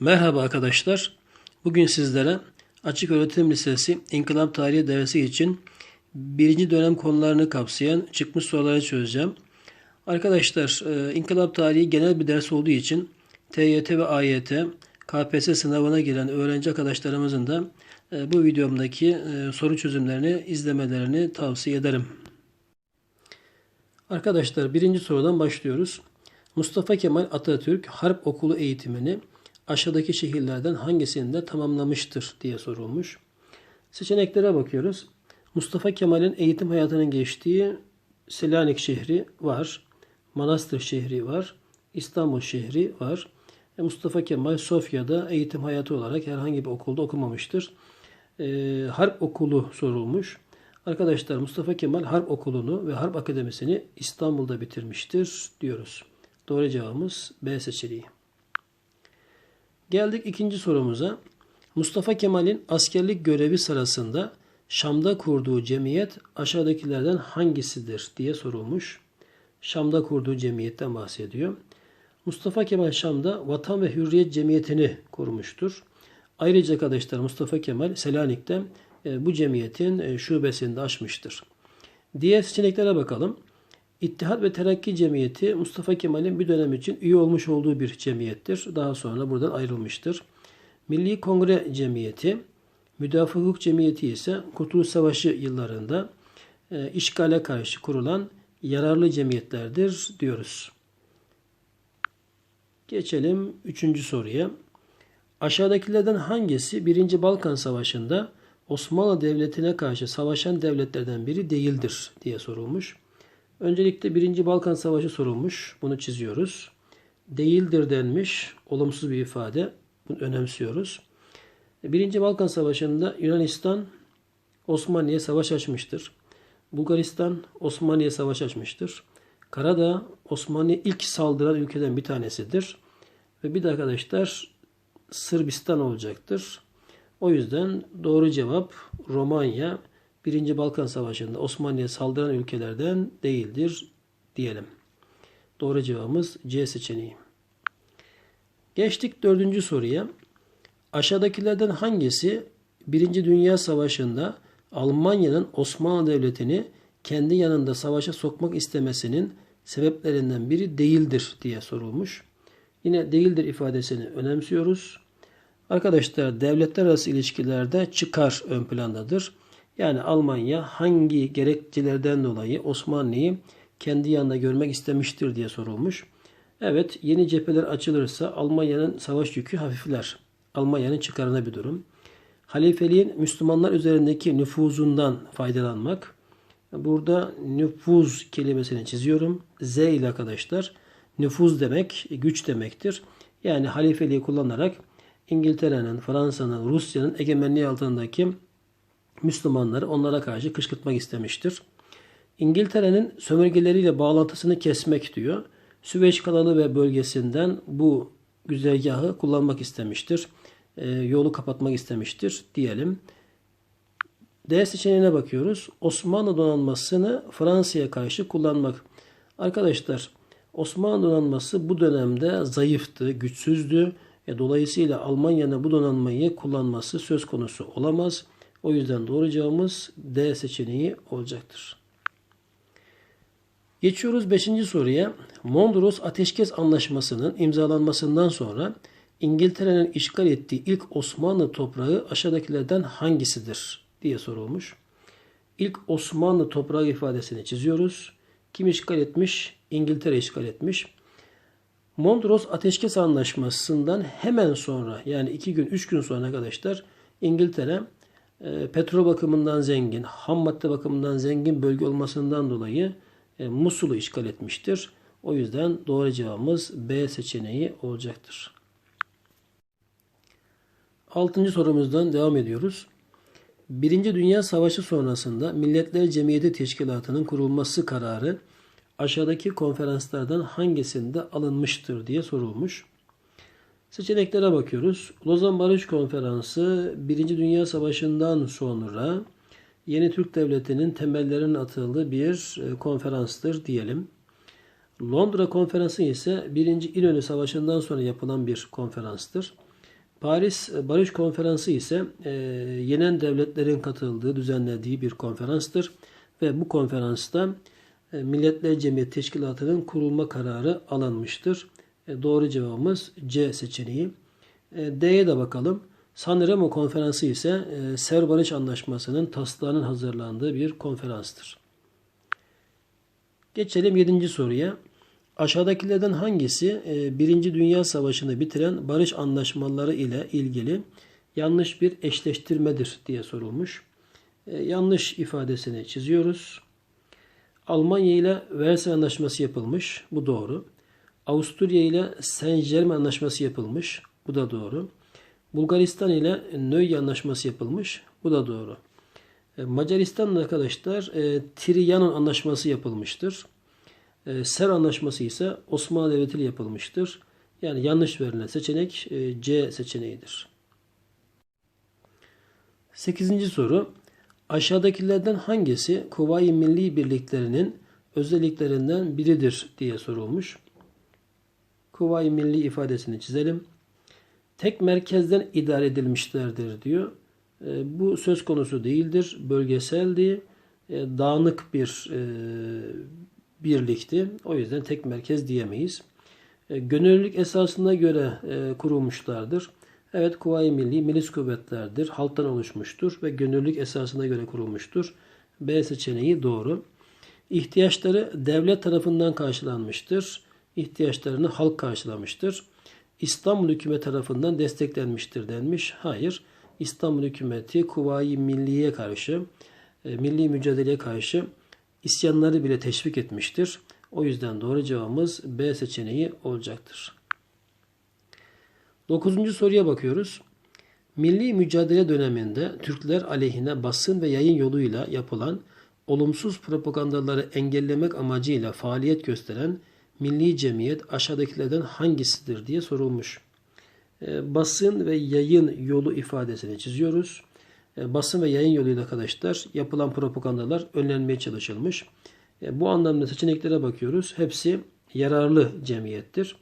Merhaba arkadaşlar. Bugün sizlere Açık Öğretim Lisesi İnkılap Tarihi dersi için birinci dönem konularını kapsayan çıkmış soruları çözeceğim. Arkadaşlar, e, İnkılap Tarihi genel bir ders olduğu için TYT ve AYT, KPSS sınavına giren öğrenci arkadaşlarımızın da e, bu videomdaki e, soru çözümlerini izlemelerini tavsiye ederim. Arkadaşlar birinci sorudan başlıyoruz. Mustafa Kemal Atatürk Harp Okulu eğitimini aşağıdaki şehirlerden hangisinde tamamlamıştır diye sorulmuş. Seçeneklere bakıyoruz. Mustafa Kemal'in eğitim hayatının geçtiği Selanik şehri var. Manastır şehri var. İstanbul şehri var. E, Mustafa Kemal Sofya'da eğitim hayatı olarak herhangi bir okulda okumamıştır. E, Harp okulu sorulmuş. Arkadaşlar Mustafa Kemal Harp Okulu'nu ve Harp Akademisi'ni İstanbul'da bitirmiştir diyoruz. Doğru cevabımız B seçeneği. Geldik ikinci sorumuza. Mustafa Kemal'in askerlik görevi sırasında Şam'da kurduğu cemiyet aşağıdakilerden hangisidir diye sorulmuş. Şam'da kurduğu cemiyetten bahsediyor. Mustafa Kemal Şam'da Vatan ve Hürriyet Cemiyeti'ni kurmuştur. Ayrıca arkadaşlar Mustafa Kemal Selanik'te e, bu cemiyetin e, şubesini de açmıştır. Diğer seçeneklere bakalım. İttihat ve Terakki Cemiyeti Mustafa Kemal'in bir dönem için üye olmuş olduğu bir cemiyettir. Daha sonra buradan ayrılmıştır. Milli Kongre Cemiyeti, Müdafaa Hukuk Cemiyeti ise Kurtuluş Savaşı yıllarında e, işgale karşı kurulan yararlı cemiyetlerdir diyoruz. Geçelim üçüncü soruya. Aşağıdakilerden hangisi 1. Balkan Savaşı'nda Osmanlı Devleti'ne karşı savaşan devletlerden biri değildir diye sorulmuş. Öncelikle 1. Balkan Savaşı sorulmuş. Bunu çiziyoruz. Değildir denmiş. Olumsuz bir ifade. Bunu önemsiyoruz. 1. Balkan Savaşı'nda Yunanistan Osmanlı'ya savaş açmıştır. Bulgaristan Osmanlı'ya savaş açmıştır. Karadağ Osmanlı'ya ilk saldıran ülkeden bir tanesidir. Ve bir de arkadaşlar Sırbistan olacaktır. O yüzden doğru cevap Romanya 1. Balkan Savaşı'nda Osmanlı'ya saldıran ülkelerden değildir diyelim. Doğru cevabımız C seçeneği. Geçtik dördüncü soruya. Aşağıdakilerden hangisi 1. Dünya Savaşı'nda Almanya'nın Osmanlı Devleti'ni kendi yanında savaşa sokmak istemesinin sebeplerinden biri değildir diye sorulmuş. Yine değildir ifadesini önemsiyoruz. Arkadaşlar devletler arası ilişkilerde çıkar ön plandadır. Yani Almanya hangi gerekçelerden dolayı Osmanlı'yı kendi yanında görmek istemiştir diye sorulmuş. Evet yeni cepheler açılırsa Almanya'nın savaş yükü hafifler. Almanya'nın çıkarına bir durum. Halifeliğin Müslümanlar üzerindeki nüfuzundan faydalanmak. Burada nüfuz kelimesini çiziyorum. Z ile arkadaşlar. Nüfuz demek güç demektir. Yani halifeliği kullanarak İngiltere'nin, Fransa'nın, Rusya'nın egemenliği altındaki Müslümanları onlara karşı kışkırtmak istemiştir. İngiltere'nin sömürgeleriyle bağlantısını kesmek diyor. Süveyş kanalı ve bölgesinden bu güzergahı kullanmak istemiştir. E, yolu kapatmak istemiştir diyelim. D seçeneğine bakıyoruz. Osmanlı donanmasını Fransa'ya karşı kullanmak. Arkadaşlar Osmanlı donanması bu dönemde zayıftı, güçsüzdü. E, dolayısıyla Almanya'nın bu donanmayı kullanması söz konusu olamaz. O yüzden doğru cevabımız D seçeneği olacaktır. Geçiyoruz 5. soruya. Mondros Ateşkes Anlaşması'nın imzalanmasından sonra İngiltere'nin işgal ettiği ilk Osmanlı toprağı aşağıdakilerden hangisidir diye sorulmuş. İlk Osmanlı toprağı ifadesini çiziyoruz. Kim işgal etmiş? İngiltere işgal etmiş. Mondros Ateşkes Anlaşması'ndan hemen sonra yani 2 gün 3 gün sonra arkadaşlar İngiltere e, petrol bakımından zengin, ham madde bakımından zengin bölge olmasından dolayı e, Musul'u işgal etmiştir. O yüzden doğru cevabımız B seçeneği olacaktır. Altıncı sorumuzdan devam ediyoruz. Birinci Dünya Savaşı sonrasında Milletler Cemiyeti Teşkilatı'nın kurulması kararı aşağıdaki konferanslardan hangisinde alınmıştır diye sorulmuş. Seçeneklere bakıyoruz. Lozan Barış Konferansı 1. Dünya Savaşı'ndan sonra yeni Türk Devleti'nin temellerinin atıldığı bir e, konferanstır diyelim. Londra Konferansı ise 1. İnönü Savaşı'ndan sonra yapılan bir konferanstır. Paris Barış Konferansı ise e, yenen devletlerin katıldığı, düzenlediği bir konferanstır. Ve bu konferansta e, Milletler Cemiyeti Teşkilatı'nın kurulma kararı alınmıştır. E, doğru cevabımız C seçeneği. E, D'ye de bakalım. Sanremo konferansı ise e, Ser Barış Anlaşması'nın taslağının hazırlandığı bir konferanstır. Geçelim 7. soruya. Aşağıdakilerden hangisi e, Birinci Dünya Savaşı'nı bitiren barış anlaşmaları ile ilgili yanlış bir eşleştirmedir diye sorulmuş. E, yanlış ifadesini çiziyoruz. Almanya ile Versay Anlaşması yapılmış. Bu doğru. Avusturya ile Saint Germain Anlaşması yapılmış. Bu da doğru. Bulgaristan ile Nöy Anlaşması yapılmış. Bu da doğru. E, Macaristan'la arkadaşlar e, Trianon Anlaşması yapılmıştır. E, Ser Anlaşması ise Osmanlı Devleti ile yapılmıştır. Yani yanlış verilen seçenek e, C seçeneğidir. 8. soru. Aşağıdakilerden hangisi Kuvayi Milli Birliklerinin özelliklerinden biridir diye sorulmuş. Kuvayi Milli ifadesini çizelim. Tek merkezden idare edilmişlerdir diyor. E, bu söz konusu değildir. Bölgeseldi. E, dağınık bir e, birlikti. O yüzden tek merkez diyemeyiz. Gönüllülük esasına göre kurulmuşlardır. Evet Kuvayi Milli milis kuvvetlerdir. Halktan oluşmuştur ve gönüllülük esasına göre kurulmuştur. B seçeneği doğru. İhtiyaçları devlet tarafından karşılanmıştır. İhtiyaçlarını halk karşılamıştır. İstanbul hükümeti tarafından desteklenmiştir denmiş. Hayır. İstanbul hükümeti Kuvayi Milliye karşı, e, milli mücadeleye karşı isyanları bile teşvik etmiştir. O yüzden doğru cevabımız B seçeneği olacaktır. Dokuzuncu soruya bakıyoruz. Milli mücadele döneminde Türkler aleyhine basın ve yayın yoluyla yapılan olumsuz propagandaları engellemek amacıyla faaliyet gösteren milli cemiyet aşağıdakilerden hangisidir diye sorulmuş. E, basın ve yayın yolu ifadesini çiziyoruz. E, basın ve yayın yoluyla arkadaşlar yapılan propagandalar önlenmeye çalışılmış. E, bu anlamda seçeneklere bakıyoruz. Hepsi yararlı cemiyettir.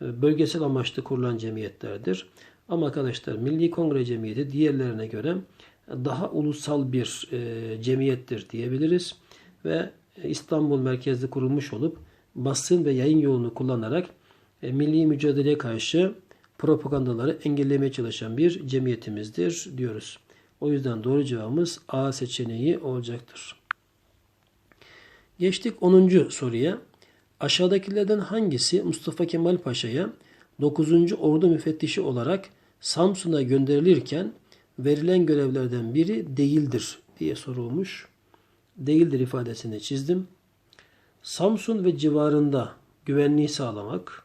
Bölgesel amaçlı kurulan cemiyetlerdir. Ama arkadaşlar Milli Kongre Cemiyeti diğerlerine göre daha ulusal bir cemiyettir diyebiliriz. Ve İstanbul merkezli kurulmuş olup basın ve yayın yolunu kullanarak milli mücadeleye karşı propagandaları engellemeye çalışan bir cemiyetimizdir diyoruz. O yüzden doğru cevabımız A seçeneği olacaktır. Geçtik 10. soruya. Aşağıdakilerden hangisi Mustafa Kemal Paşa'ya 9. Ordu müfettişi olarak Samsun'a gönderilirken verilen görevlerden biri değildir diye sorulmuş. Değildir ifadesini çizdim. Samsun ve civarında güvenliği sağlamak.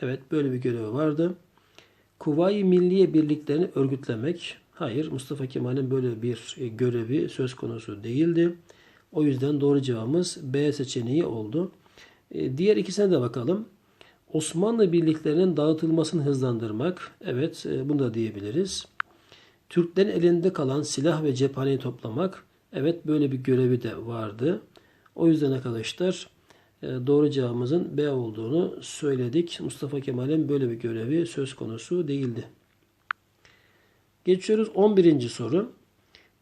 Evet böyle bir görevi vardı. Kuvayi Milliye birliklerini örgütlemek. Hayır Mustafa Kemal'in böyle bir e, görevi söz konusu değildi. O yüzden doğru cevabımız B seçeneği oldu. E, diğer ikisine de bakalım. Osmanlı birliklerinin dağıtılmasını hızlandırmak. Evet e, bunu da diyebiliriz. Türklerin elinde kalan silah ve cephaneyi toplamak. Evet böyle bir görevi de vardı. O yüzden arkadaşlar doğru cevabımızın B olduğunu söyledik. Mustafa Kemal'in böyle bir görevi söz konusu değildi. Geçiyoruz 11. soru.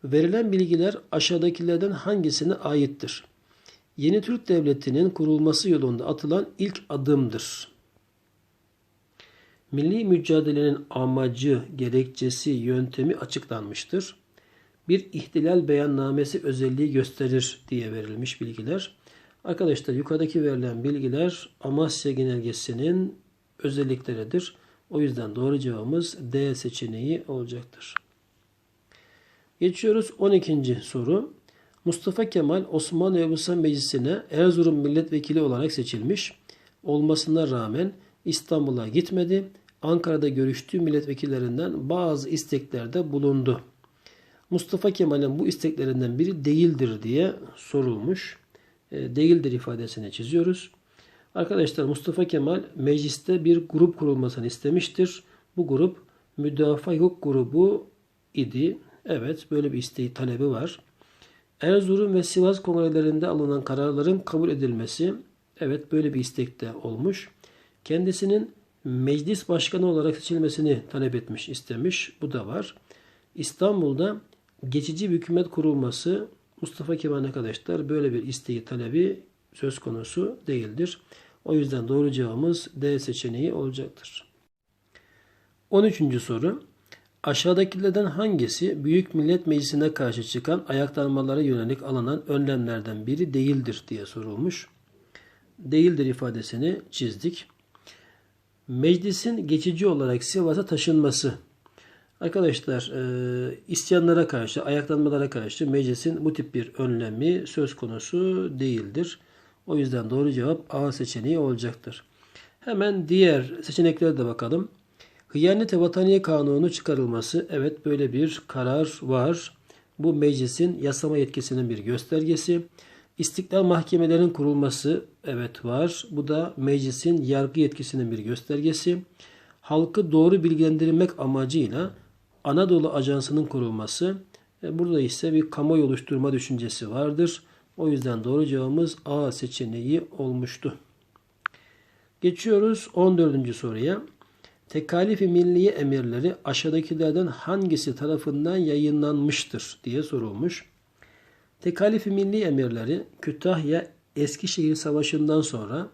Verilen bilgiler aşağıdakilerden hangisine aittir? Yeni Türk Devleti'nin kurulması yolunda atılan ilk adımdır. Milli mücadelenin amacı, gerekçesi, yöntemi açıklanmıştır. Bir ihtilal beyannamesi özelliği gösterir diye verilmiş bilgiler. Arkadaşlar yukarıdaki verilen bilgiler Amasya Genelgesi'nin özellikleridir. O yüzden doğru cevabımız D seçeneği olacaktır. Geçiyoruz 12. soru. Mustafa Kemal Osmanlı Ebusan Meclisi'ne Erzurum milletvekili olarak seçilmiş olmasına rağmen İstanbul'a gitmedi. Ankara'da görüştüğü milletvekillerinden bazı isteklerde bulundu. Mustafa Kemal'in bu isteklerinden biri değildir diye sorulmuş. E, değildir ifadesini çiziyoruz. Arkadaşlar Mustafa Kemal mecliste bir grup kurulmasını istemiştir. Bu grup müdafaa hukuk grubu idi. Evet böyle bir isteği talebi var. Erzurum ve Sivas kongrelerinde alınan kararların kabul edilmesi evet böyle bir istekte olmuş. Kendisinin meclis başkanı olarak seçilmesini talep etmiş, istemiş. Bu da var. İstanbul'da geçici bir hükümet kurulması Mustafa Kemal arkadaşlar böyle bir isteği talebi söz konusu değildir. O yüzden doğru cevabımız D seçeneği olacaktır. 13. soru. Aşağıdakilerden hangisi Büyük Millet Meclisi'ne karşı çıkan ayaklanmalara yönelik alınan önlemlerden biri değildir diye sorulmuş. Değildir ifadesini çizdik. Meclisin geçici olarak Sivas'a taşınması. Arkadaşlar e, isyanlara karşı, ayaklanmalara karşı meclisin bu tip bir önlemi söz konusu değildir. O yüzden doğru cevap A seçeneği olacaktır. Hemen diğer seçeneklere de bakalım. Hıyanete vataniye kanunu çıkarılması. Evet böyle bir karar var. Bu meclisin yasama yetkisinin bir göstergesi. İstiklal mahkemelerinin kurulması. Evet var. Bu da meclisin yargı yetkisinin bir göstergesi. Halkı doğru bilgilendirmek amacıyla Anadolu Ajansı'nın kurulması. E, burada ise bir kamuoyu oluşturma düşüncesi vardır. O yüzden doğru cevabımız A seçeneği olmuştu. Geçiyoruz 14. soruya. Tekalifi milliye emirleri aşağıdakilerden hangisi tarafından yayınlanmıştır diye sorulmuş. Tekalifi milli emirleri Kütahya Eskişehir Savaşı'ndan sonra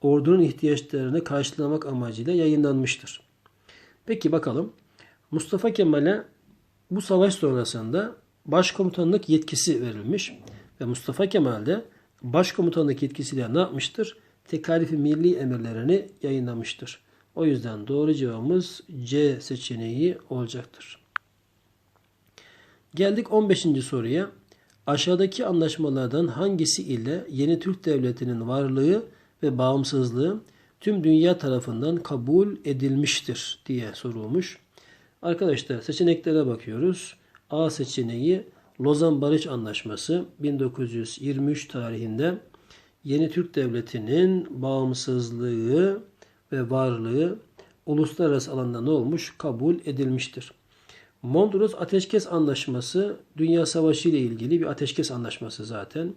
ordunun ihtiyaçlarını karşılamak amacıyla yayınlanmıştır. Peki bakalım Mustafa Kemal'e bu savaş sonrasında başkomutanlık yetkisi verilmiş ve Mustafa Kemal de başkomutanlık yetkisiyle ne yapmıştır? Tekalifi milli emirlerini yayınlamıştır. O yüzden doğru cevabımız C seçeneği olacaktır. Geldik 15. soruya. Aşağıdaki anlaşmalardan hangisi ile yeni Türk Devleti'nin varlığı ve bağımsızlığı tüm dünya tarafından kabul edilmiştir diye sorulmuş. Arkadaşlar seçeneklere bakıyoruz. A seçeneği Lozan Barış Anlaşması 1923 tarihinde yeni Türk Devleti'nin bağımsızlığı ve varlığı uluslararası alanda ne olmuş? Kabul edilmiştir. Mondros Ateşkes Anlaşması Dünya Savaşı ile ilgili bir ateşkes anlaşması zaten.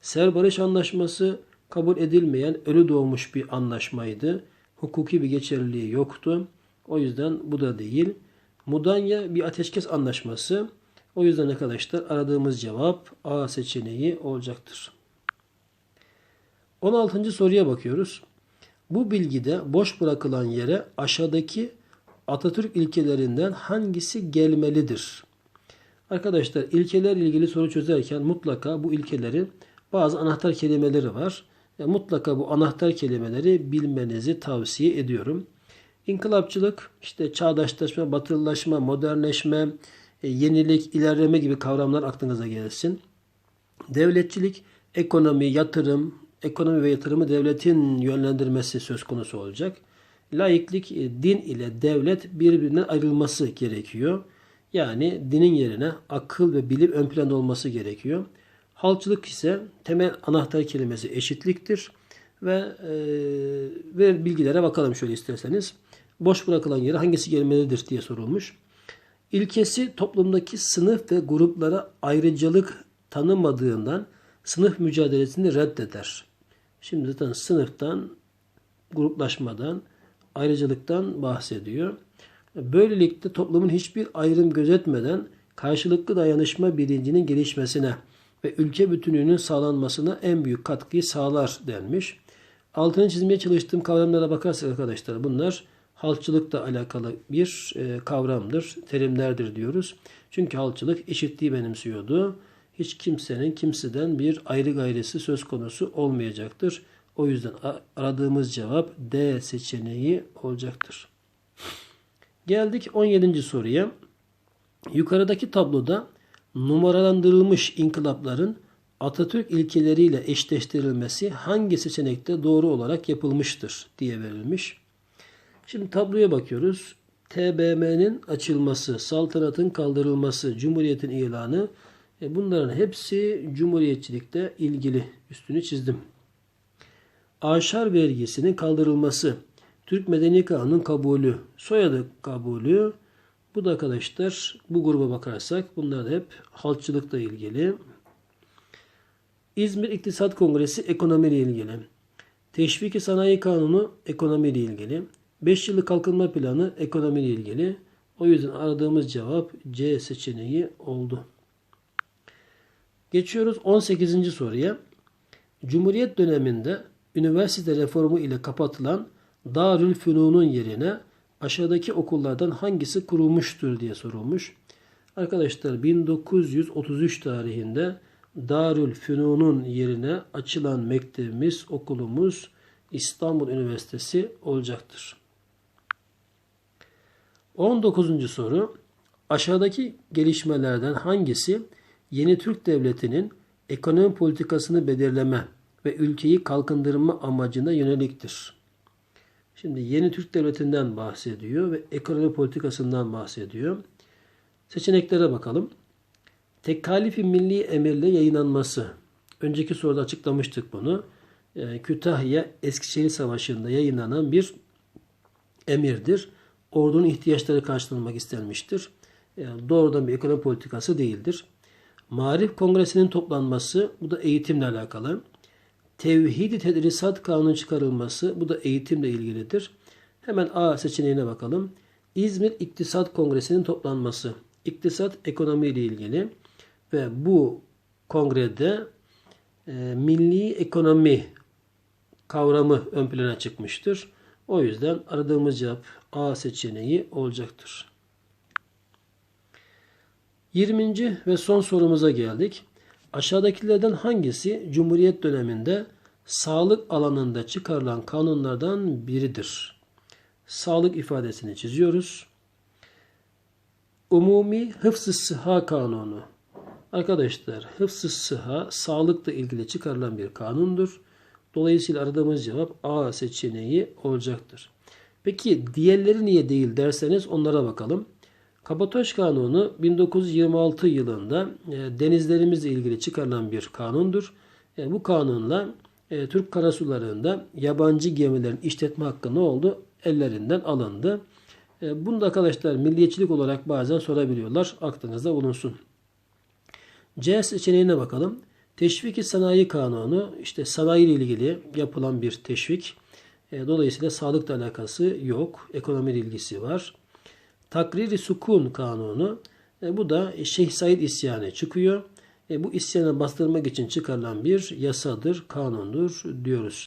Ser Barış Anlaşması kabul edilmeyen ölü doğmuş bir anlaşmaydı. Hukuki bir geçerliliği yoktu. O yüzden bu da değil. Mudanya bir ateşkes anlaşması. O yüzden arkadaşlar aradığımız cevap A seçeneği olacaktır. 16. soruya bakıyoruz. Bu bilgide boş bırakılan yere aşağıdaki Atatürk ilkelerinden hangisi gelmelidir? Arkadaşlar ilkeler ilgili soru çözerken mutlaka bu ilkelerin bazı anahtar kelimeleri var. E, mutlaka bu anahtar kelimeleri bilmenizi tavsiye ediyorum. İnkılapçılık, işte çağdaşlaşma, batılılaşma, modernleşme, e, yenilik, ilerleme gibi kavramlar aklınıza gelsin. Devletçilik, ekonomi, yatırım, ekonomi ve yatırımı devletin yönlendirmesi söz konusu olacak. Laiklik, e, din ile devlet birbirinden ayrılması gerekiyor. Yani dinin yerine akıl ve bilim ön planda olması gerekiyor. Halkçılık ise temel anahtar kelimesi eşitliktir. Ve, e, ve bilgilere bakalım şöyle isterseniz. Boş bırakılan yere hangisi gelmelidir diye sorulmuş. İlkesi toplumdaki sınıf ve gruplara ayrıcalık tanımadığından sınıf mücadelesini reddeder. Şimdi zaten sınıftan, gruplaşmadan, ayrıcalıktan bahsediyor. Böylelikle toplumun hiçbir ayrım gözetmeden karşılıklı dayanışma bilincinin gelişmesine ve ülke bütünlüğünün sağlanmasına en büyük katkıyı sağlar denmiş. Altını çizmeye çalıştığım kavramlara bakarsak arkadaşlar bunlar halkçılıkla alakalı bir e, kavramdır, terimlerdir diyoruz. Çünkü halkçılık eşitliği benimsiyordu. Hiç kimsenin kimseden bir ayrı gayresi söz konusu olmayacaktır. O yüzden aradığımız cevap D seçeneği olacaktır. Geldik 17. soruya. Yukarıdaki tabloda numaralandırılmış inkılapların Atatürk ilkeleriyle eşleştirilmesi hangi seçenekte doğru olarak yapılmıştır diye verilmiş. Şimdi tabloya bakıyoruz. TBMM'nin açılması, saltanatın kaldırılması, cumhuriyetin ilanı e bunların hepsi cumhuriyetçilikte ilgili. Üstünü çizdim. Aşar vergisinin kaldırılması, Türk Medeni Kanunu'nun kabulü, soyadı kabulü. Bu da arkadaşlar bu gruba bakarsak bunlar da hep halkçılıkla ilgili. İzmir İktisat Kongresi ekonomiyle ilgili. Teşviki Sanayi Kanunu ekonomiyle ilgili. 5 yıllık kalkınma planı ekonomiyle ilgili. O yüzden aradığımız cevap C seçeneği oldu. Geçiyoruz 18. soruya. Cumhuriyet döneminde üniversite reformu ile kapatılan Darülfünun'un yerine aşağıdaki okullardan hangisi kurulmuştur diye sorulmuş. Arkadaşlar 1933 tarihinde Darülfünun'un yerine açılan mektebimiz, okulumuz İstanbul Üniversitesi olacaktır. 19. soru. Aşağıdaki gelişmelerden hangisi yeni Türk Devleti'nin ekonomi politikasını belirleme ve ülkeyi kalkındırma amacına yöneliktir? Şimdi yeni Türk Devleti'nden bahsediyor ve ekonomi politikasından bahsediyor. Seçeneklere bakalım. Tekkalifi milli emirle yayınlanması. Önceki soruda açıklamıştık bunu. Ee, Kütahya Eskişehir Savaşı'nda yayınlanan bir emirdir. Ordunun ihtiyaçları karşılanmak istenmiştir. Yani doğrudan bir ekonomi politikası değildir. Marif Kongresi'nin toplanması, bu da eğitimle alakalı. Tevhid-i Tedrisat Kanunu çıkarılması, bu da eğitimle ilgilidir. Hemen A seçeneğine bakalım. İzmir İktisat Kongresi'nin toplanması. İktisat ekonomi ile ilgili ve bu kongrede e, milli ekonomi kavramı ön plana çıkmıştır. O yüzden aradığımız cevap A seçeneği olacaktır. 20. ve son sorumuza geldik. Aşağıdakilerden hangisi Cumhuriyet döneminde sağlık alanında çıkarılan kanunlardan biridir? Sağlık ifadesini çiziyoruz. Umumi Hıfzı Sıha Kanunu. Arkadaşlar Hıfzı Sıha sağlıkla ilgili çıkarılan bir kanundur. Dolayısıyla aradığımız cevap A seçeneği olacaktır. Peki diğerleri niye değil derseniz onlara bakalım. Kabataş Kanunu 1926 yılında e, denizlerimizle ilgili çıkarılan bir kanundur. E, bu kanunla e, Türk karasularında yabancı gemilerin işletme hakkı ne oldu? Ellerinden alındı. Bunu da arkadaşlar milliyetçilik olarak bazen sorabiliyorlar. Aklınızda bulunsun. C seçeneğine bakalım. Teşviki Sanayi Kanunu işte sanayi ile ilgili yapılan bir teşvik. E, dolayısıyla sağlıkla alakası yok. Ekonomi ilgisi var. Takriri Sukun Kanunu. E, bu da Şeyh Said isyanı çıkıyor. E, bu isyanı bastırmak için çıkarılan bir yasadır, kanundur diyoruz.